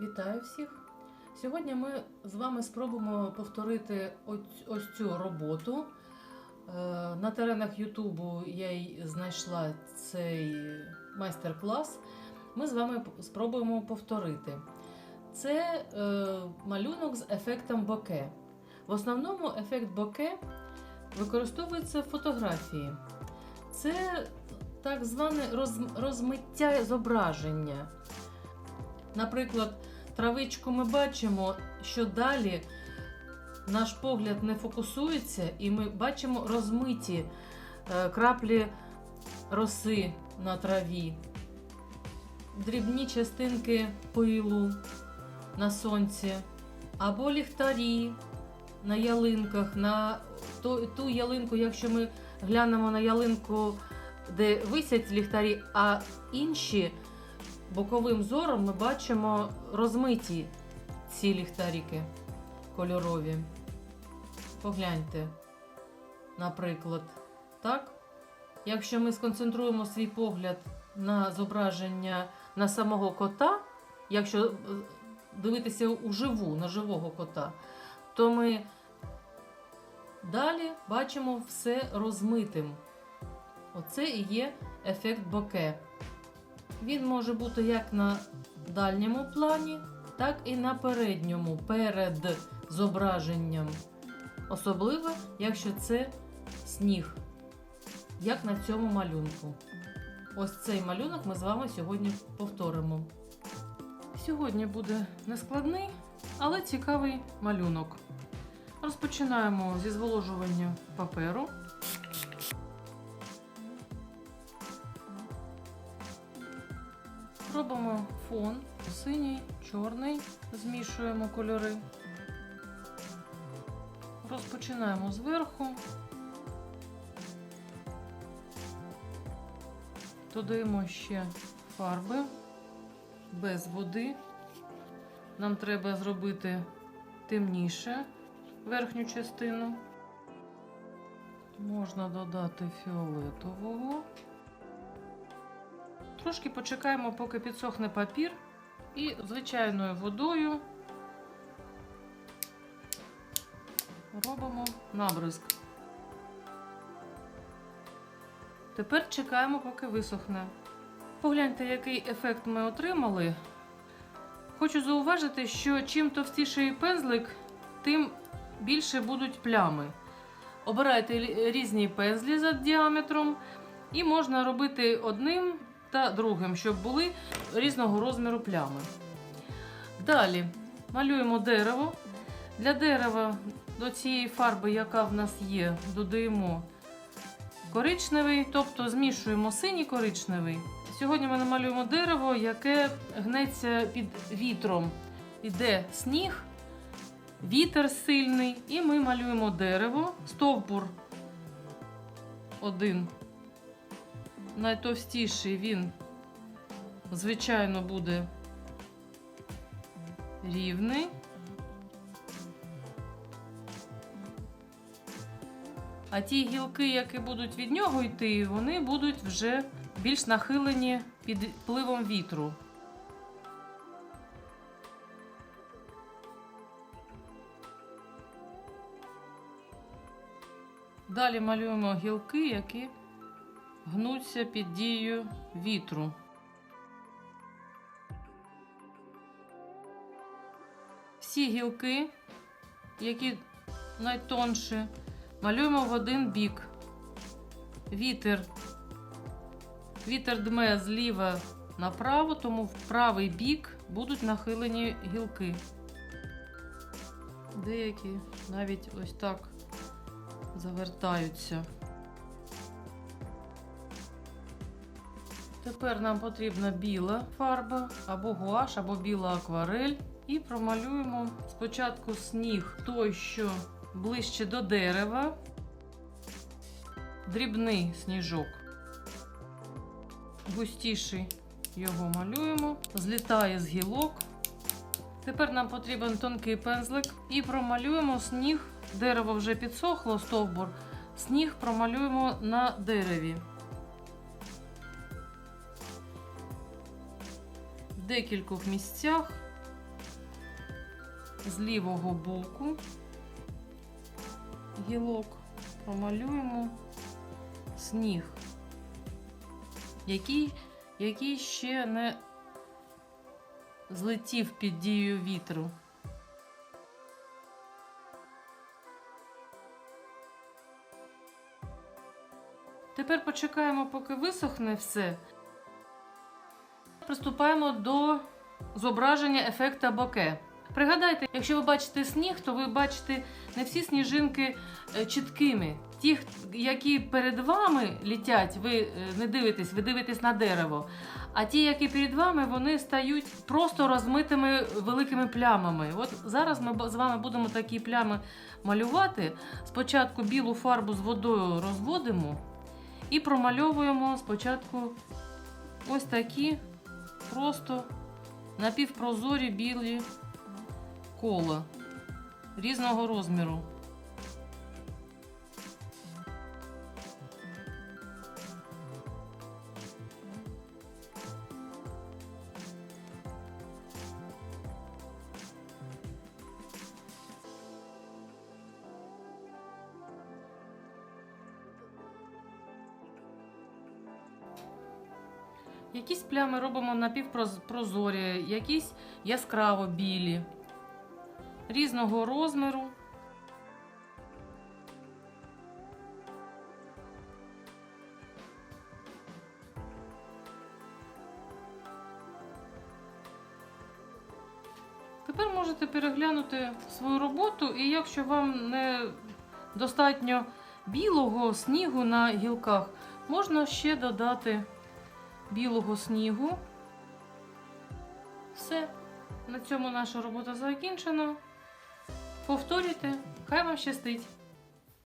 Вітаю всіх! Сьогодні ми з вами спробуємо повторити ось, цю роботу. Е, На теренах Ютубу я й знайшла цей майстер-клас. Ми з вами спробуємо повторити. Це е, малюнок з ефектом боке. В основному ефект боке використовується в фотографії. Це так зване розмиття зображення. Наприклад, травичку ми бачимо, що далі наш погляд не фокусується, і ми бачимо розмиті е, краплі роси на траві, дрібні частинки пилу на сонці, або ліхтарі на ялинках, на ту, ту ялинку, якщо ми глянемо на ялинку, де висять ліхтарі, а інші боковим зором ми бачимо розмиті ці ліхтарики кольорові. Погляньте, наприклад, так? Якщо ми сконцентруємо свій погляд на зображення на самого кота, якщо е, дивитися уживу, на живого кота, то ми далі бачимо все розмитим. Оце і є ефект боке. Він може бути як на дальньому плані, так і на передньому, перед зображенням. Особливо, якщо це сніг, як на цьому малюнку. Ось цей малюнок ми з вами сьогодні повторимо. Сьогодні буде нескладний, але цікавий малюнок. Розпочинаємо зі зволожування паперу. Робимо фон синій, чорний, змішуємо кольори. Розпочинаємо зверху. Додаємо ще фарби без води. Нам треба зробити темніше верхню частину. Можна додати фіолетового. Трошки почекаємо, поки підсохне папір, і звичайною водою робимо набризк. Тепер чекаємо, поки висохне. Погляньте, який ефект ми отримали. Хочу зауважити, що чим товстіший пензлик, тим більше будуть плями. Обирайте різні пензлі за діаметром, і можна робити одним та другим, щоб були різного розміру плями. Далі малюємо дерево. Для дерева до цієї фарби, яка в нас є, додаємо коричневий, тобто змішуємо синій коричневий. Сьогодні ми намалюємо дерево, яке гнеться під вітром. Іде сніг, вітер сильний, і ми малюємо дерево, стовбур один найтовстіший він, звичайно, буде рівний. А ті гілки, які будуть від нього йти, вони будуть вже більш нахилені під впливом вітру. Далі малюємо гілки, які гнуться під дією вітру. Всі гілки, які найтонші, малюємо в один бік. Вітер. Вітер дме зліва направо, тому в правий бік будуть нахилені гілки. Деякі навіть ось так завертаються. Тепер нам потрібна біла фарба, або гуаш, або біла акварель. І промалюємо спочатку сніг той, що ближче до дерева, дрібний сніжок. Густіший його малюємо, злітає з гілок. Тепер нам потрібен тонкий пензлик і промалюємо сніг. Дерево вже підсохло, стовбур. Сніг промалюємо на дереві. Декількох місцях з лівого боку гілок промалюємо сніг, який, який ще не злетів під дією вітру. Тепер почекаємо, поки висохне все. Приступаємо до зображення ефекта боке. Пригадайте, якщо ви бачите сніг, то ви бачите не всі сніжинки е, чіткими. Ті, які перед вами літять, ви е, не дивитесь, ви дивитесь на дерево. А ті, які перед вами, вони стають просто розмитими великими плямами. От зараз ми з вами будемо такі плями малювати. Спочатку білу фарбу з водою розводимо і промальовуємо спочатку ось такі просто напівпрозорі білі кола різного розміру. Якісь плями робимо напівпрозорі, якісь яскраво білі, різного розміру. Тепер можете переглянути свою роботу, і якщо вам не достатньо білого снігу на гілках, можна ще додати білого снігу. Все. На цьому наша робота закінчена. Повторюйте, хай вам щастить!